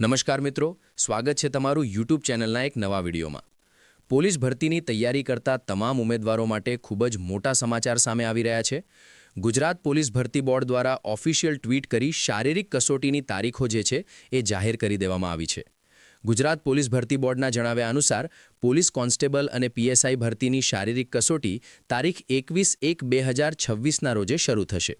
નમસ્કાર મિત્રો, સ્વાગત છે તમારું યુટ્યુબ ચેનલના એક નવા વિડીયોમાં. પોલીસ ભરતીની તૈયારી કરતા તમામ ઉમેદવારો માટે ખૂબ જ મોટા સમાચાર સામે આવી રહ્યા છે. ગુજરાત પોલીસ ભરતી બોર્ડ દ્વારા ઓફિશિયલ ટ્વીટ કરી શારીરિક કસોટીની તારીખો જે છે એ જાહેર કરી દેવામાં આવી છે. ગુજરાત પોલીસ ભરતી બોર્ડના જણાવ્યા અનુસાર, પોલીસ કોન્સ્ટેબલ અને પીએસઆઈ ભરતીની શારીરિક કસોટી તારીખ એકવીસ એક બે હજાર છવ્વીસના રોજે શરૂ થશે.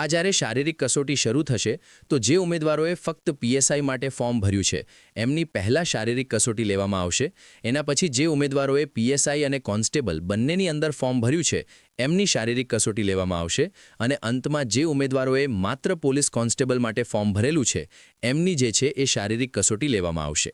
આ જ્યારે શારીરિક કસોટી શરૂ થશે, તો જે ઉમેદવારોએ ફક્ત પીએસઆઈ માટે ફોર્મ ભર્યું છે, એમની પહેલાં શારીરિક કસોટી લેવામાં આવશે. એના પછી જે ઉમેદવારોએ પીએસઆઈ અને કોન્સ્ટેબલ બંનેની અંદર ફોર્મ ભર્યું છે, એમની શારીરિક કસોટી લેવામાં આવશે અને અંતમાં જે ઉમેદવારોએ માત્ર પોલીસ કોન્સ્ટેબલ માટે ફોર્મ ભરેલું છે, એમની જે છે એ શારીરિક કસોટી લેવામાં આવશે.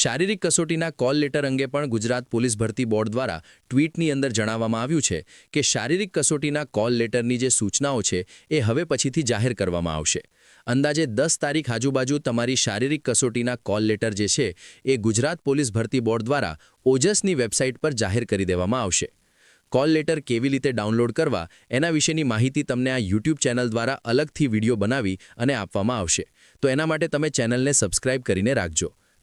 શારીરિક કસોટીના કોલ લેટર અંગે પણ ગુજરાત પોલીસ ભરતી બોર્ડ દ્વારા ટ્વીટની અંદર જણાવવામાં આવ્યું છે કે શારીરિક કસોટીના કોલ લેટરની જે સૂચનાઓ છે એ હવે પછીથી જાહેર કરવામાં આવશે. અંદાજે દસ તારીખ આજુબાજુ તમારી શારીરિક કસોટીના કોલ લેટર જે છે એ ગુજરાત પોલીસ ભરતી બોર્ડ દ્વારા ઓજસની વેબસાઇટ પર જાહેર કરી દેવામાં આવશે. કોલ લેટર કેવી રીતે ડાઉનલોડ કરવા એના વિશેની માહિતી તમને આ યુટ્યુબ ચેનલ દ્વારા અલગથી વીડિયો બનાવી અને આપવામાં આવશે. તો એના માટે તમે ચેનલને સબસ્ક્રાઇબ કરીને રાખજો.